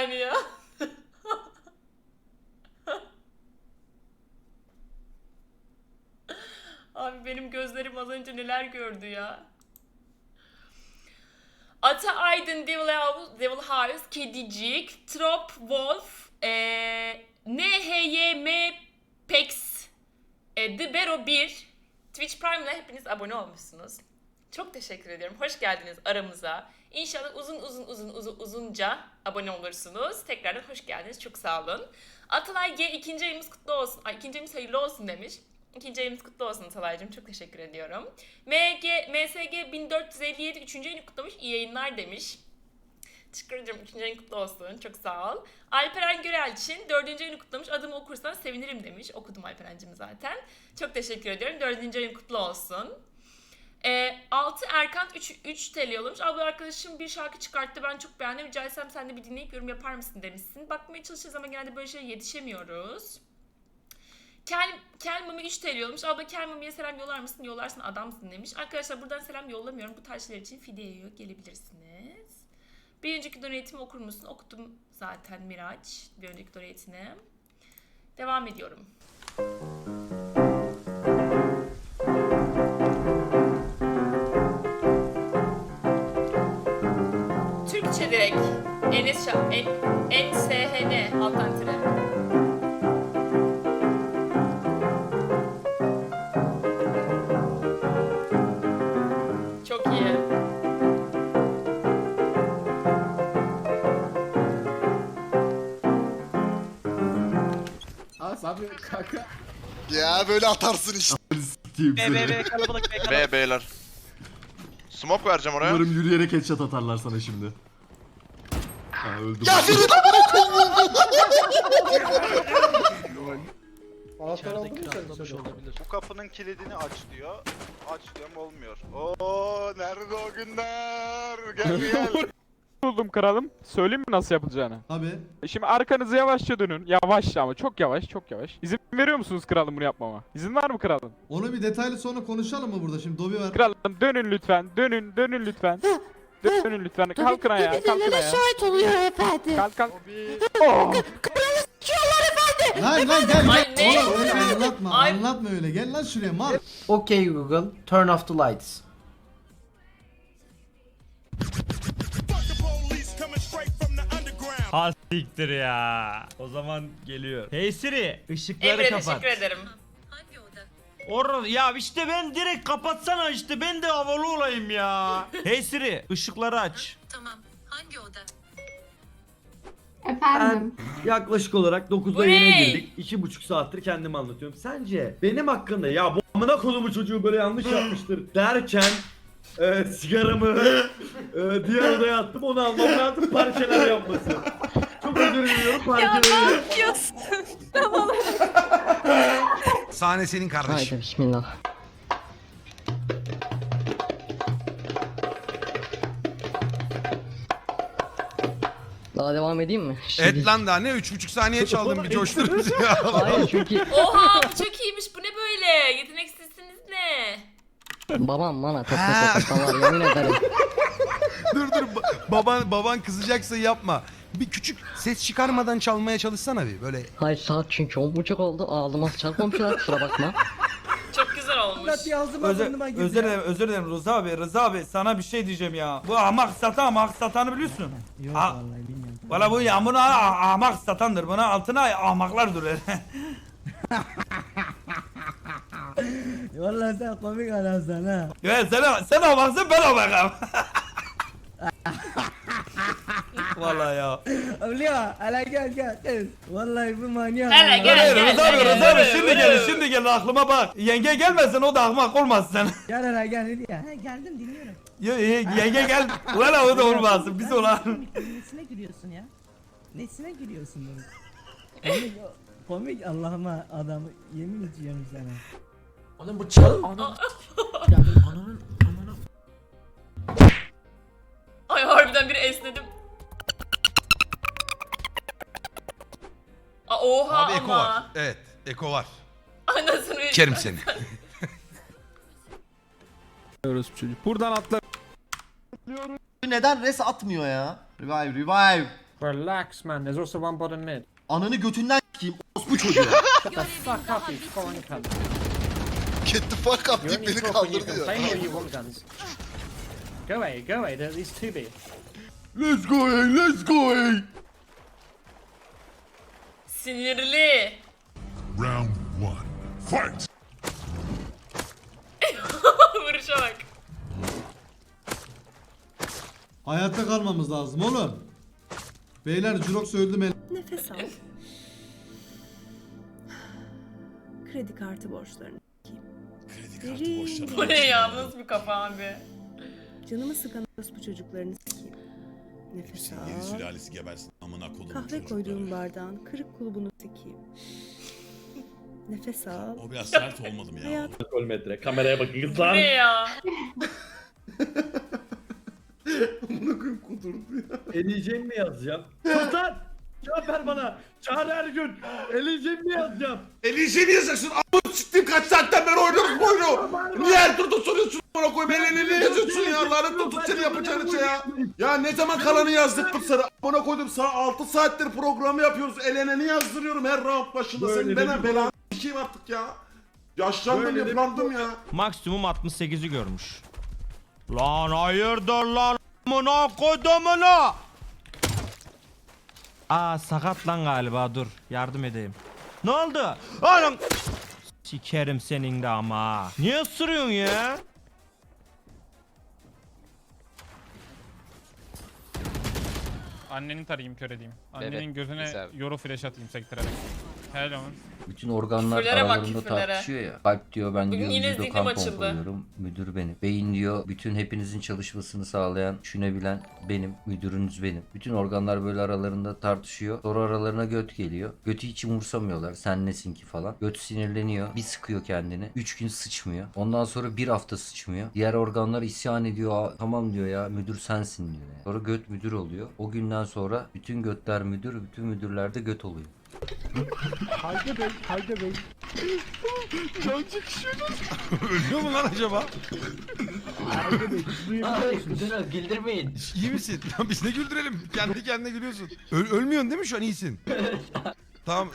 yani ya. Abi benim gözlerim az önce neler gördü ya. Ata Aydın Devil House, Devil House Kedicik, Trop Wolf, eee NHYM Pex, e, The Bero 1, Twitch Prime'la hepiniz abone olmuşsunuz. Çok teşekkür ediyorum. Hoş geldiniz aramıza. İnşallah uzun uzun uzun uzun uzunca abone olursunuz. Tekrardan hoş geldiniz. Çok sağ olun. Atalay G ikinci ayımız kutlu olsun. Ay ikinci ayımız hayırlı olsun demiş. İkinci ayımız kutlu olsun Atalay'cığım. Çok teşekkür ediyorum. MG, MSG 1457 üçüncü ayını kutlamış. İyi yayınlar demiş. Ederim. Üçüncü ayın kutlu olsun. Çok sağ ol. Alperen Görelçin dördüncü ayını kutlamış. Adımı okursan sevinirim demiş. Okudum Alperen'cim zaten. Çok teşekkür ediyorum. Dördüncü ayın kutlu olsun. E, 6 Erkant 3, 3 TL olmuş. Abla arkadaşım bir şarkı çıkarttı. Ben çok beğendim. Rica etsem sen de bir dinleyip yorum yapar mısın demişsin. Bakmaya çalışırız ama genelde böyle şeye yetişemiyoruz. Kel, Kel Mami 3 TL olmuş. Abla Kel Mami'ye selam yollar mısın? Yollarsın adamsın demiş. Arkadaşlar buradan selam yollamıyorum. Bu tarz şeyler için Fideo'ya gelebilirsiniz. Bir önceki donate'imi okur musun? Okudum zaten Miraç. Bir önceki donate'ini. Devam ediyorum. Enes Şah, en, NSHN alttan tire. Çok iyi. Aa Sabri kanka. Ya böyle atarsın işte. S**eyim B seni. B B kalabalık B kalabalık. B beyler. Smoke vereceğim oraya. Umarım yürüyerek headshot atarlar sana şimdi. Ha öldüm. Ya Ferit amına koyayım. Olabilir. Bu kapının kilidini aç diyor. Aç diyorum olmuyor. Oo nerede o günler? Gel gel. buldum kralım. Söyleyeyim mi nasıl yapılacağını? Abi. Şimdi arkanızı yavaşça dönün. Yavaşça ama çok yavaş, çok yavaş. İzin veriyor musunuz kralım bunu yapmama? İzin var mı kralım? Onu bir detaylı sonra konuşalım mı burada? Şimdi Dobi var. Kralım dönün lütfen. Dönün, dönün lütfen. Dönün lütfen. Kalkın ayağa, kalkın ayağa. şahit oluyor efendim. Kalk kalk. Oh! Lan lan gel Ay, gel. ne? Oğlum öyle anlatma. Ay. Anlatma öyle. Gel lan şuraya mal. Okay Google, turn off the lights. Ha siktir ya. O zaman geliyor. Hey Siri ışıkları Emre kapat. teşekkür ederim. Or ya işte ben direkt kapatsana işte ben de havalı olayım ya. hey Siri ışıkları aç. Tamam. Hangi oda? Efendim. Yaklaşık olarak 9'da Bu yayına ne? girdik. 2,5 saattir kendimi anlatıyorum. Sence benim hakkında ya bu amına konumu çocuğu böyle yanlış yapmıştır derken e, sigaramı e, diğer odaya attım onu almam lazım parçalar yapması. Çok özür diliyorum parçaları. yapıyorsun? Sahne senin kardeşim. Haydi bismillah. Daha devam edeyim mi? Et lan daha ne 3,5 saniye çaldım bir coşturunuz ya. Hayır çünkü Oha bu çok iyiymiş. Bu ne böyle? Yeteneksizsiniz ne? babam bana tekme tokat var yemin ederim. dur dur ba- baban baban kızacaksa yapma. Bir küçük ses çıkarmadan çalmaya çalışsana bir böyle. Hayır saat çünkü 10.30 oldu ağzıma çarpmamışlar kusura bakma. Çok güzel olmuş. Özür, özür dilerim, özür dilerim Rıza abi, Rıza abi sana bir şey diyeceğim ya. Bu ahmak satan, ahmak satanı biliyorsun. Yok vallahi bilmiyorum. Valla bu ya buna ah- ahmak satandır. Buna altına ahmaklar durur. Vallahi sen komik adamsın ha. ya sen, sen ahmaksın ben ahmakım. Valla ya. Abla hele gel gel kız. Vallahi bu manyak. Hele ya. gel. Hayır Rıza abi, Rıza abi şimdi gel, şimdi gel aklıma bak. Yenge gelmesin o da ahmak olmasın. Gel hele gel ya. He, geldim dinliyorum. Ya, ye- yenge gel. Valla o da olmasın. Biz olan. Nesine gülüyorsun ya? Nesine gülüyorsun benim? Komik, komik Allah'ıma adamı yemin ediyorum sana. Oğlum bu çal. Ay Aa, oha Abi eko ama. var. Evet eko var. Anasını Kerim seni. Buradan atla. Neden res atmıyor ya? Revive revive. Relax man. There's also one bottom mid. Ananı götünden s**eyim bu çocuğu. Shut the fuck up, you foreign cunt. Get the fuck up deyip beni kaldırdı ya. you want guns. Go away, go away. There's these two B. Let's go hey, let's go hey. Sinirli. Round 1. Fight. Vuruşa bak. Hayatta kalmamız lazım oğlum. Beyler Jurox öldü mü? Nefes al. Kredi kartı borçlarını. Bu ne ya? Bu Nasıl bir kafa abi? Canımı sıkan bu çocuklarını s**eyim. Nefes al. sülalesi gebersin amına kodum Kahve koyduğum bardağın kırık kulubunu s**eyim. Nefes al. O biraz sert olmadı mı Hayat Gol metre. Kameraya bakın Bu ne ya? Eleyeceğim mi yazacağım? Sultan! Cevap ver bana. Çağrı her gün. Eleyeceğim mi yazacağım? Elişe yazacaksın? Amına siktim kaç saatten beri oynuyoruz bu oyunu. Niye her turda soruyorsun bana koyayım? Elini yazıyorsun ya. Lanet olsun seni yapacağın şey ya. Ya ne zaman kalanı yazdırttık sana? Amına koydum sana 6 saattir programı yapıyoruz. Eleneni yazdırıyorum her round başında. Böyle Senin de bana bir- belanı sikeyim artık ya. Yaşlandım yıprandım ya. Maksimum 68'i görmüş. Lan hayırdır lan amına koydumunu. Aa sakat lan galiba dur yardım edeyim. Ne oldu? Oğlum Sikerim senin de ama. Niye ısırıyorsun ya? Anneni tarayayım kör edeyim. Annenin Evet, gözüne güzel. yoru flash atayım sektirerek. Helal olsun. Bütün organlar Küfürlere bak, aralarında küfürlere. tartışıyor ya. Kalp diyor ben Bugün diyor yine vücuda zihnim kan açıldı. pompalıyorum. Müdür benim. Beyin diyor bütün hepinizin çalışmasını sağlayan, düşünebilen benim. Müdürünüz benim. Bütün organlar böyle aralarında tartışıyor. Sonra aralarına göt geliyor. Götü hiç umursamıyorlar. Sen nesin ki falan. Göt sinirleniyor. Bir sıkıyor kendini. Üç gün sıçmıyor. Ondan sonra bir hafta sıçmıyor. Diğer organlar isyan ediyor. Tamam diyor ya müdür sensin diyor. yani. Sonra göt müdür oluyor. O günden sonra bütün götler müdür, bütün müdürler de göt oluyor. Ölüyor mu lan acaba? Güldürmeyin. İyi misin? Lan biz ne güldürelim? Kendi kendine gülüyorsun. Öl- ölmüyorsun değil mi şu an iyisin? tamam.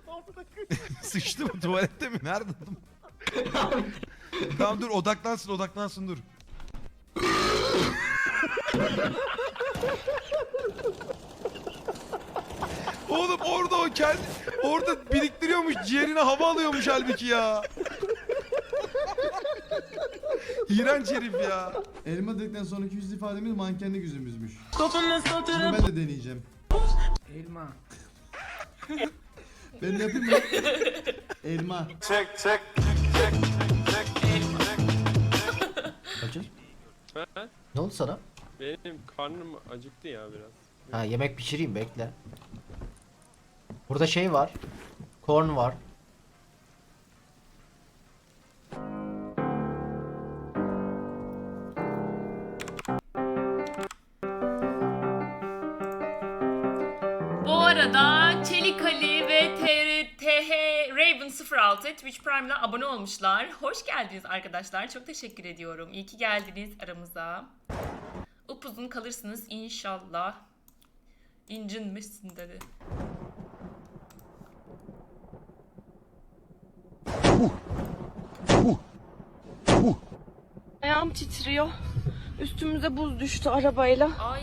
Sıçtı mı tuvalette mi? Nerede? tamam dur odaklansın odaklansın dur. Oğlum orada o kendi orada biriktiriyormuş ciğerine hava alıyormuş halbuki ya. İğrenç herif ya. Elma dedikten sonraki yüz ifademiz mankenlik yüzümüzmüş. Bunu ben de deneyeceğim. Elma. Ben de yapayım mı? Elma. Ne oldu sana? Benim karnım acıktı ya biraz. Ha yemek pişireyim bekle. Burada şey var. Korn var. Bu arada Çelik Ali ve TR TH Raven 06 Twitch Prime'la abone olmuşlar. Hoş geldiniz arkadaşlar. Çok teşekkür ediyorum. İyi ki geldiniz aramıza. Upuzun kalırsınız inşallah. İncinmişsin dedi. Ayağım titriyor. Üstümüze buz düştü arabayla. Ay.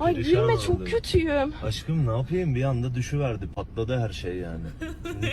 Ay gülme çok kötüyüm. Aşkım ne yapayım bir anda düşüverdi patladı her şey yani.